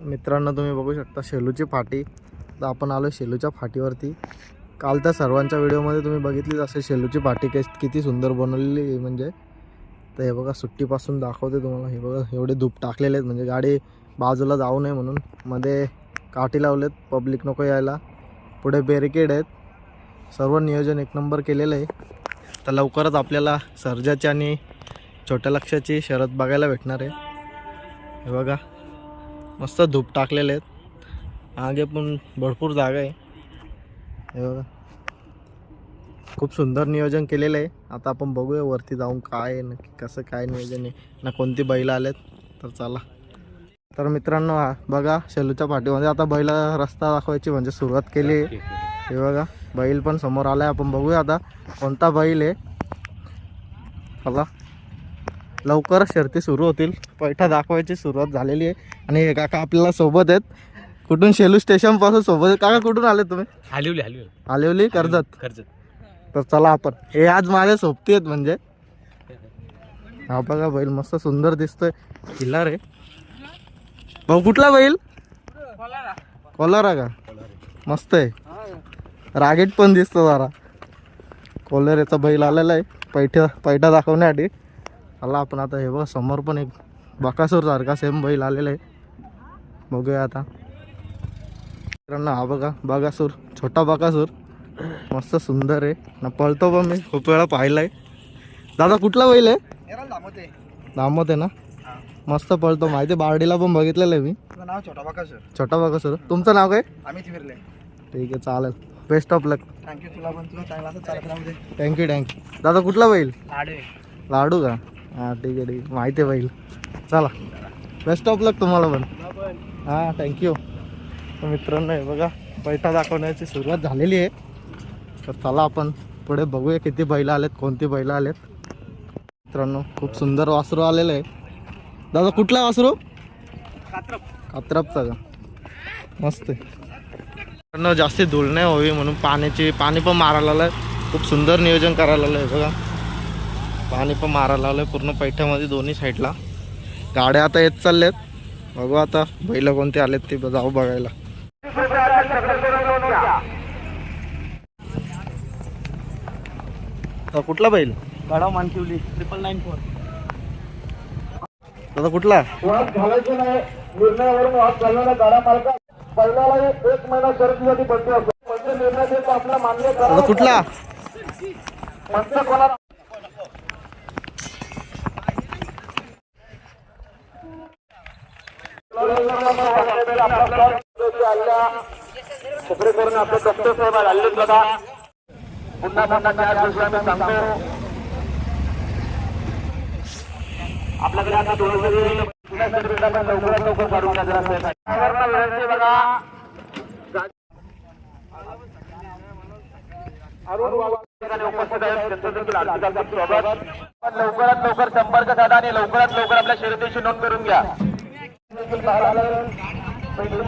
मित्रांनो तुम्ही बघू शकता शेलूची फाटी. तर आपण आलो शेलूच्या फाटीवरती. काल त्या सर्वांच्या व्हिडिओमध्ये तुम्ही बघितलीच असेल शेलूची फाटी केस किती सुंदर बनवलेली आहे म्हणजे. तर हे बघा सुट्टीपासून दाखवते तुम्हाला. हे बघा एवढे धूप टाकलेले आहेत. म्हणजे गाडी बाजूला जाऊ नये म्हणून. मध्ये काठी लावलेत पब्लिक नको यायला. पुढे बॅरिकेड आहेत. सर्व नियोजन एक नंबर केलेलं आहे. तर लवकरच आपल्याला सर्जाची आणि छोट्या लक्षाची शरद बघायला भेटणार आहे. हे बघा मस्त धूप टाकलेले आहेत. मागे पण भरपूर जागा आहे. हे खूप सुंदर नियोजन केलेलं आहे. आता आपण बघूया वरती जाऊन काय आहे नक्की कसं काय नियोजन आहे. ना कोणती बैल आलेत तर चला. तर मित्रांनो बघा शेलूच्या पाठीमध्ये आता बैला रस्ता दाखवायची म्हणजे सुरुवात केली आहे. हे बघा बैल पण समोर आलाय. आपण बघूया आता कोणता बैल आहे. चला. लवकरच शर्ती सुरू होतील. पैठा दाखवायची सुरुवात झालेली आहे. आणि हे काका आपल्याला सोबत आहेत. कुठून शेलू स्टेशनपासून सोबत काका कुठून आले तुम्ही? हलवली हलवली. आलेवली कर्जत? कर्जत. तर चला आपण. हे आज माझ्या सोबती आहेत म्हणजे. हा बघा बैल मस्त सुंदर दिसतोय. किल्ला रे भाऊ कुठला बैल? कोलारा. का? मस्त आहे. रागेट पण दिसतो जरा. कोलेरेचा बैल आलेला आहे. पैठा पैठा दाखवण्यासाठी. चला आपण आता हे बघा समोर पण एक बकासूर सारखा सेम बैल आलेला आहे. बघूया आता. मित्रांनो हा बघा बकासूर छोटा बकासूर. मस्त सुंदर आहे. ना पळतो पण मी खूप वेळा पाहिलाय. दादा कुठला बैल आहे? दामत आहे. ना? मस्त पळतो. माहिती आहे, बारडीला पण बघितलेलं आहे मी. नाव छोटा बाका सर छोटा बघा सर तुमचं नाव काय? आम्हीच फिरले ठीक आहे चालेल. बेस्ट ऑफ लक थँक्यू तुला पण. तुला चांगला थँक्यू थँक्यू दादा कुठला बैल? लाडू का? हां ठीक आहे ठीक आहे. माहिती आहे बैल. चला. बेस्ट ऑफ लक तुम्हाला पण. हां थँक्यू तर मित्रांनो हे बघा पैठा दाखवण्याची सुरुवात झालेली आहे. तर चला आपण पुढे बघूया किती बैल आलेत कोणती बैल आलेत. मित्रांनो खूप सुंदर वासरू आलेलं आहे. दादा कुठला वासरू? कात्रपचा का? मस्त मित्रांनो जास्ती धूळ नाही हवी म्हणून पाण्याची पाणी पण मारायला खूप सुंदर नियोजन करायला आलं आहे बघा. पाणी पण मारायला आलं पूर्ण पैठ्यामध्ये दोन्ही साईडला गाड्या आता येत चालल्यात. बघू आता बैल कोणते आलेत ते जाऊ बघायला. तर कुठला बैल? गडाव मानकिवली ट्रिपल नाईन फोर दादा कुठला? वाद घालायचे मंच करून आपले डॉक्टर साहेब आलेच बघा पुन्हा पुन्हा चार दिवशी आम्ही सांगतो आपल्याकडे आता दोन लवकरात लवकर काढून घ्या जरा साहेब. बघा अरुण बाबा उपस्थित आहेत त्यांचं देखील हार्दिक स्वागत लवकरात लवकर संपर्क साधा आणि लवकरात लवकर आपल्या शर्यतीची नोंद करून घ्या देखील